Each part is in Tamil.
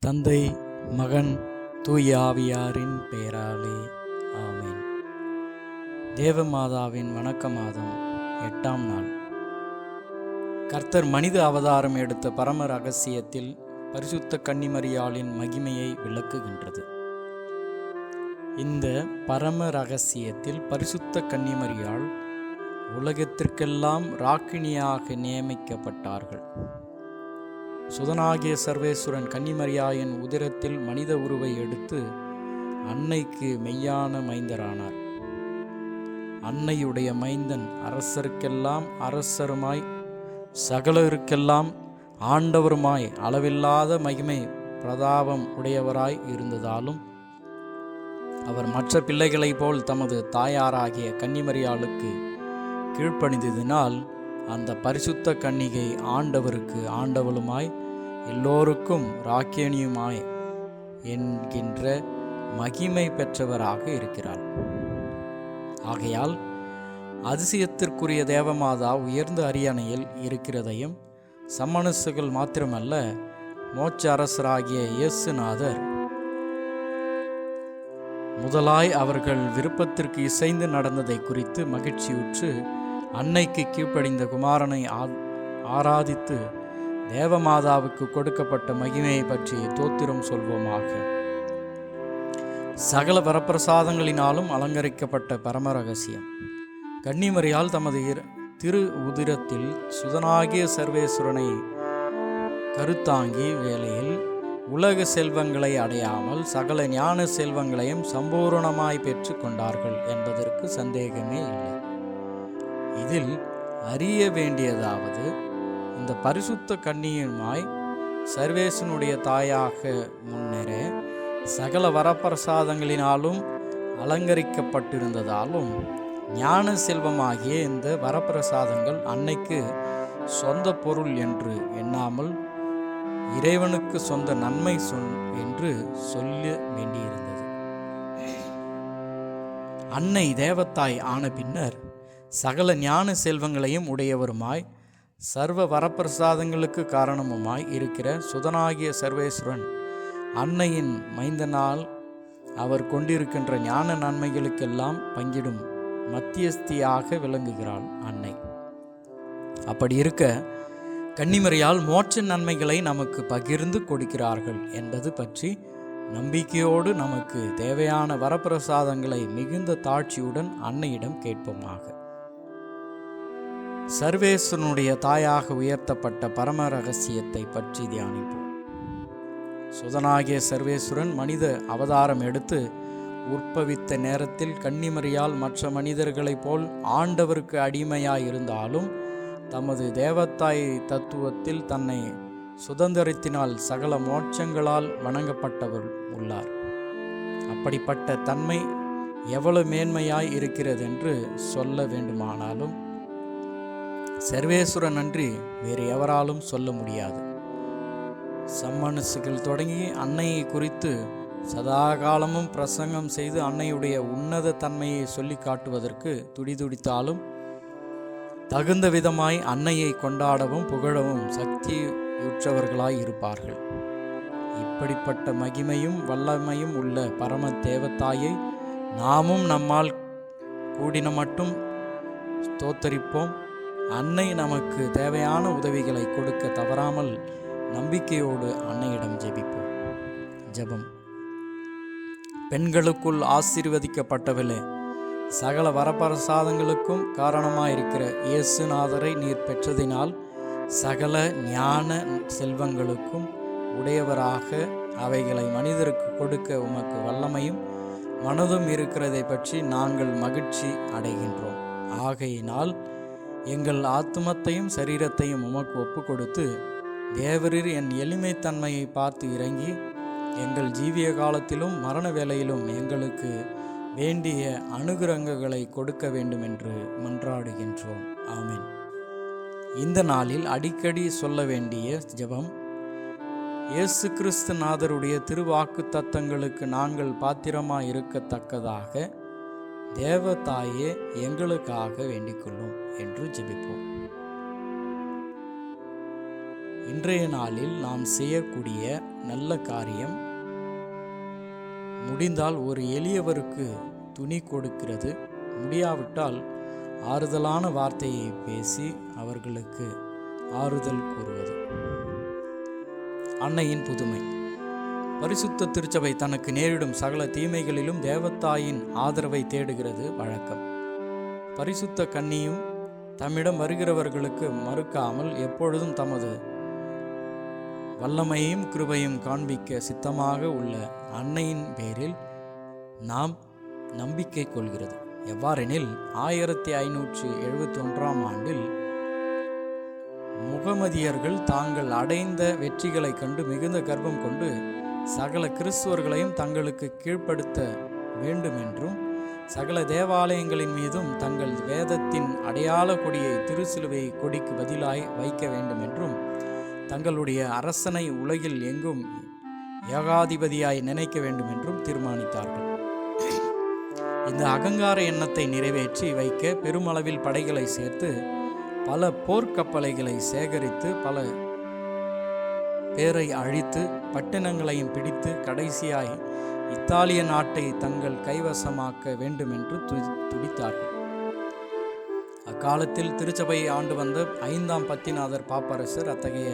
தந்தை மகன் தூய ஆவியாரின் பெயராலே ஆமேன். தேவமாதாவின் வணக்க மாதம் எட்டாம் நாள். கர்த்தர் மனித அவதாரம் எடுத்த பரம ரகசியத்தில் பரிசுத்த கன்னிமரியாளின் மகிமையை விளக்குகின்றது. இந்த பரம ரகசியத்தில் பரிசுத்த கன்னிமரியாள் உலகத்திற்கெல்லாம் ராக்கினியாக நியமிக்கப்பட்டார்கள். சுதனாகிய சர்வேஸ்வரன் கன்னிமரியாயின் உதிரத்தில் மனித உருவை எடுத்து அன்னைக்கு மெய்யான மைந்தரானார். அன்னையுடைய மைந்தன் அரசருக்கெல்லாம் அரசருமாய் சகலருக்கெல்லாம் ஆண்டவருமாய் அளவில்லாத மகிமை பிரதாபம் உடையவராய் இருந்ததாலும் அவர் மற்ற பிள்ளைகளைப் போல் தமது தாயாராகிய கன்னிமரியாளுக்கு கீழ்ப்பணிந்ததினால் அந்த பரிசுத்த கன்னிகை ஆண்டவருக்கு ஆண்டவளுமாய் எல்லோருக்கும் ராக்கியனியுமாய் என்கின்ற மகிமை பெற்றவராக இருக்கிறார். ஆகையால் அதிசயத்திற்குரிய தேவமாதா உயர்ந்த அரியணையில் இருக்கிறதையும் சம்மனசுகள் மாத்திரமல்ல மோட்ச அரசராகிய இயேசுநாதர் முதலாய் அவர்கள் விருப்பத்திற்கு இசைந்து நடந்ததை குறித்து மகிழ்ச்சியுற்று அன்னைக்கு கீழ்ப்படிந்த குமாரனை ஆ- ஆராதித்து தேவமாதாவுக்கு கொடுக்கப்பட்ட மகிமையை பற்றி தோத்திரம் சொல்வோமாக. சகல வரப்பிரசாதங்களினாலும் அலங்கரிக்கப்பட்ட பரம ரகசியம் கன்னிமரியால் தமது திரு உதிரத்தில் சுதனாகிய சர்வேஸ்வரனை கருத்தாங்கி வேளையில் உலக செல்வங்களை அடையாமல் சகல ஞான செல்வங்களையும் சம்பூரணமாய் பெற்று கொண்டார்கள் என்பதற்கு சந்தேகமே இல்லை. இதில் அறிய வேண்டியதாவது இந்த பரிசுத்த கன்னியுமாய் சர்வேசனுடைய தாயாக முன்னரே சகல வரப்பிரசாதங்களினாலும் அலங்கரிக்கப்பட்டிருந்ததாலும் ஞான செல்வமாகிய இந்த வரப்பிரசாதங்கள் அன்னைக்கு சொந்த பொருள் என்று எண்ணாமல் இறைவனுக்கு சொந்த நன்மை சொல் என்று சொல்ல வேண்டியிருந்தது. அன்னை தேவத்தாய் ஆன பின்னர் சகல ஞான செல்வங்களையும் உடையவருமாய் சர்வ வரப்பிரசாதங்களுக்கு காரணமுமாய் இருக்கிற சுதனாகிய சர்வேஸ்வரன் அன்னையின் மைந்தனால் அவர் கொண்டிருக்கின்ற ஞான நன்மைகளுக்கெல்லாம் பங்கிடும் மத்தியஸ்தியாக விளங்குகிறாள் அன்னை. அப்படி இருக்க கன்னிமறையால் மோட்ச நன்மைகளை நமக்கு பகிர்ந்து கொடுக்கிறார்கள் என்பது பற்றி நம்பிக்கையோடு நமக்கு தேவையான வரப்பிரசாதங்களை மிகுந்த தாட்சியுடன் அன்னையிடம் கேட்போமாக. சர்வேஸ்வரனுடைய தாயாக உயர்த்தப்பட்ட பரம ரகசியத்தை பற்றி தியானிப்போம். சுதனாகிய சர்வேஸ்வரன் மனித அவதாரம் எடுத்து உற்பவித்த நேரத்தில் கன்னிமரியால் மற்ற மனிதர்களைப் போல் ஆண்டவருக்கு அடிமையாயிருந்தாலும் தமது தேவத்தாய் தத்துவத்தில் தன்னை சுதந்திரத்தினால் சகல மோட்சங்களால் வணங்கப்பட்டவர் உள்ளார். அப்படிப்பட்ட தன்மை எவ்வளவு மேன்மையாய் இருக்கிறது என்று சொல்ல வேண்டுமானாலும் சர்வேஸ்வரன் நன்றி வேறு எவராலும் சொல்ல முடியாது. சம்மனசுகள் தொடங்கி அன்னையை குறித்து சதா காலமும் பிரசங்கம் செய்து அன்னையுடைய உன்னத தன்மையை சொல்லி காட்டுவதற்கு துடிதுடித்தாலும் தகுந்த விதமாய் அன்னையை கொண்டாடவும் புகழவும் சக்தியுற்றவர்களாய் இருப்பார்கள். இப்படிப்பட்ட மகிமையும் வல்லமையும் உள்ள பரம தேவத்தாயை நாமும் நம்மால் கூடின மட்டும் ஸ்தோத்தரிப்போம். அன்னை நமக்கு தேவையான உதவிகளை கொடுக்க தவறாமல் நம்பிக்கையோடு அன்னையிடம் ஜெபிப்போம். ஜெபம். பெண்களுக்குள் ஆசீர்வதிக்கப்பட்டவளே சகல வரப்பிரசாதங்களுக்கும் காரணமாயிருக்கிற இயேசுநாதரை நீர் பெற்றதினால் சகல ஞான செல்வங்களுக்கும் உடையவராக அவைகளை மனிதருக்கு கொடுக்க உமக்கு வல்லமையும் மனதும் இருக்கிறதை பற்றி நாங்கள் மகிழ்ச்சி அடைகின்றோம். ஆகையினால் எங்கள் ஆத்மத்தையும் சரீரத்தையும் உமக்கு ஒப்பு கொடுத்து தேவரீர் என் எளிமைத்தன்மையை பார்த்து இறங்கி எங்கள் ஜீவிய காலத்திலும் மரண வேளையிலும் எங்களுக்கு வேண்டிய அனுகிரகங்களை கொடுக்க வேண்டும் என்று மன்றாடுகின்றோம். ஆமீன். இந்த நாளில் அடிக்கடி சொல்ல வேண்டிய ஜெபம் இயேசு கிறிஸ்து நாதருடைய திருவாக்கு தத்தங்களுக்கு நாங்கள் பாத்திரமாக இருக்கத்தக்கதாக தேவதாயே எங்களுக்காக வேண்டிக்கொள்ளும். என்று ஜெபிப்போம். இன்றைய நாளில் நாம் செய்யக்கூடிய நல்ல காரியம் முடிந்தால் ஒரு எளியவருக்கு துணி கொடுக்கிறது. முடியாவிட்டால் ஆறுதலான வார்த்தையை பேசி அவர்களுக்கு ஆறுதல் கூறுவது. அன்னையின் புதுமை. பரிசுத்த திருச்சபை தனக்கு நேரிடும் சகல தீமைகளிலும் தேவத்தாயின் ஆதரவை தேடுகிறது வழக்கம். பரிசுத்த கன்னியும் தம்மிடம் வருகிறவர்களுக்கு மறுக்காமல் எப்பொழுதும் தமது வல்லமையும் கிருபையும் காண்பிக்க சித்தமாக உள்ள அன்னையின் பேரில் நாம் நம்பிக்கை கொள்கிறது. எவ்வாறெனில் ஆயிரத்தி ஐநூற்றி எழுபத்தி ஒன்றாம் ஆண்டில் முகமதியர்கள் தாங்கள் அடைந்த வெற்றிகளை கண்டு மிகுந்த கர்வம் கொண்டு சகல கிறிஸ்துவர்களையும் தங்களுக்கு கீழ்ப்படுத்த வேண்டும் என்றும் சகல தேவாலயங்களின் மீதும் தங்கள் வேதத்தின் அடையாள கொடியை திருசிலுவை கொடிக்கு பதிலாய் வைக்க வேண்டும் என்றும் தங்களுடைய அரசனை உலகில் எங்கும் ஏகாதிபதியாய் நினைக்க வேண்டும் என்றும் தீர்மானித்தார்கள். இந்த அகங்கார எண்ணத்தை நிறைவேற்றி வைக்க பெருமளவில் படைகளை சேர்த்து பல போர்க்கப்பலைகளை சேகரித்து பல பேரை அழித்து பட்டினங்களையும் பிடித்து கடைசியாய் இத்தாலிய நாட்டை தங்கள் கைவசமாக்க வேண்டுமென்று என்று துடித்தார்கள் அக்காலத்தில் திருச்சபையை ஆண்டு வந்த ஐந்தாம் பத்திநாதர் பாப்பரசர் அத்தகைய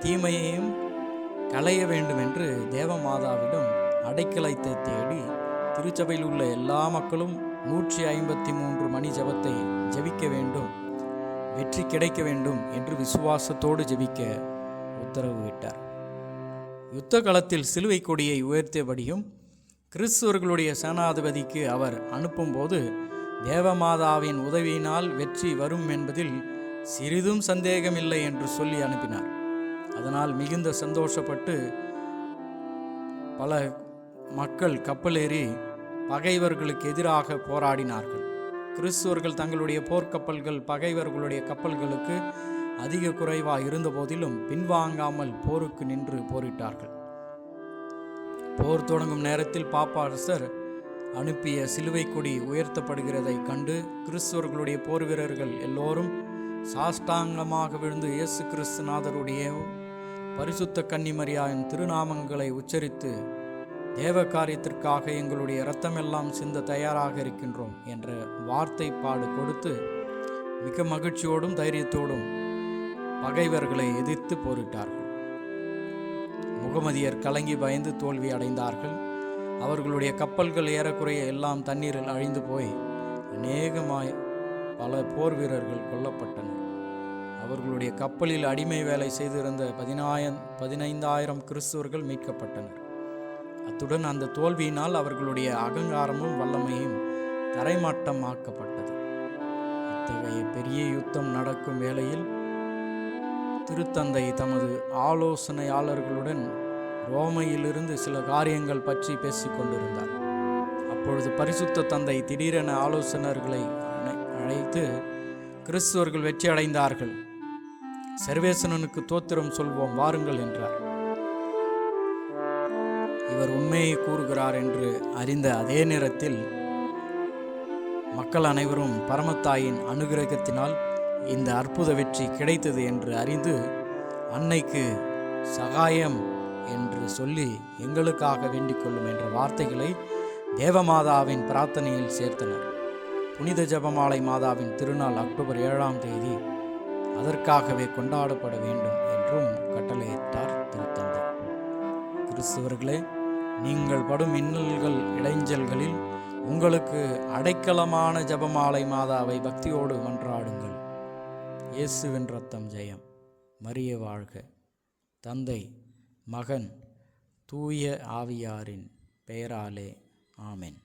தீமையையும் களைய வேண்டுமென்று தேவமாதாவிடம் அடைக்கலத்தை தேடி திருச்சபையில் உள்ள எல்லா மக்களும் நூற்றி ஐம்பத்தி மூன்று மணி ஜபத்தை ஜபிக்க வேண்டும் வெற்றி கிடைக்க வேண்டும் என்று விசுவாசத்தோடு ஜெபிக்க உத்தரவு விட்டார் யுத்த களத்தில் சிலுவை கொடியை உயர்த்தியபடியும் கிறிஸ்துவர்களுடைய சேனாதிபதிக்கு அவர் அனுப்பும்போது தேவமாதாவின் உதவியினால் வெற்றி வரும் என்பதில் சிறிதும் சந்தேகமில்லை என்று சொல்லி அனுப்பினார். அதனால் மிகுந்த சந்தோஷப்பட்டு பல மக்கள் கப்பலேறி பகைவர்களுக்கு எதிராக போராடினார்கள். கிறிஸ்துவர்கள் தங்களுடைய போர்க்கப்பல்கள் பகைவர்களுடைய கப்பல்களுக்கு அதிக குறைவாக இருந்தபோதிலும் பின்வாங்காமல் போருக்கு நின்று போரிட்டார்கள். போர் தொடங்கும் நேரத்தில் பாப்பாரசர் அனுப்பிய சிலுவை கொடி உயர்த்தப்படுகிறதை கண்டு கிறிஸ்துவர்களுடைய போர் வீரர்கள் எல்லோரும் சாஷ்டாங்கமாக விழுந்து இயேசு கிறிஸ்துநாதருடைய பரிசுத்த கன்னிமரியாயின் திருநாமங்களை உச்சரித்து தேவ காரியத்திற்காக எங்களுடைய இரத்தமெல்லாம் சிந்த தயாராக இருக்கின்றோம் என்ற வார்த்தை பாடு கொடுத்து மிக மகிழ்ச்சியோடும் தைரியத்தோடும் பகைவர்களை எதிர்த்து போரிட்டார்கள். முகமதியர் கலங்கி பயந்து தோல்வி அடைந்தார்கள். அவர்களுடைய கப்பல்கள் ஏறக்குறைய எல்லாம் தண்ணீரில் அழிந்து போய் அநேகமாய் பல போர் வீரர்கள் கொல்லப்பட்டனர். அவர்களுடைய கப்பலில் அடிமை வேலை செய்திருந்த பதினாயிரம் பதினைந்தாயிரம் கிறிஸ்துவர்கள் மீட்கப்பட்டனர். அத்துடன் அந்த தோல்வியினால் அவர்களுடைய அகங்காரமும் வல்லமையும் தரைமாட்டமாக்கப்பட்டது. இத்தகைய பெரிய யுத்தம் நடக்கும் வேளையில் திருத்தந்தை தமது ஆலோசனையாளர்களுடன் ரோமையிலிருந்து சில காரியங்கள் பற்றி பேசிக் கொண்டிருந்தார் அப்பொழுது பரிசுத்த தந்தை திடீரென ஆலோசனர்களை அழை- அழைத்து கிறிஸ்துவர்கள் வெற்றி அடைந்தார்கள் சர்வேசனனுக்கு தோத்திரம் சொல்வோம் வாருங்கள் என்றார். இவர் உண்மையை கூறுகிறார் என்று அறிந்த அதே நேரத்தில் மக்கள் அனைவரும் பரமத்தாயின் அனுகிரகத்தினால் இந்த அற்புத வெற்றி கிடைத்தது என்று அறிந்து அன்னைக்கு சகாயம் என்று சொல்லி எங்களுக்காக வேண்டிக் கொள்ளும் என்ற வார்த்தைகளை தேவமாதாவின் பிரார்த்தனையில் சேர்த்தனர். புனித ஜெபமாலை மாதாவின் திருநாள் அக்டோபர் ஏழாம் தேதி அதற்காகவே கொண்டாடப்பட வேண்டும் என்றும் கட்டளையிட்டார் திருத்தந்தை. கிறிஸ்தவர்களே நீங்கள் படும் இன்னல்கள் இடைஞ்சல்களில் உங்களுக்கு அடைக்கலமான ஜெபமாலை மாதாவை பக்தியோடு மன்றாடுங்கள். இயேசுவின் ரத்தம் ஜெயம். மரிய வாழ்க. தந்தை மகன் தூய ஆவியாரின் பெயராலே. ஆமென்.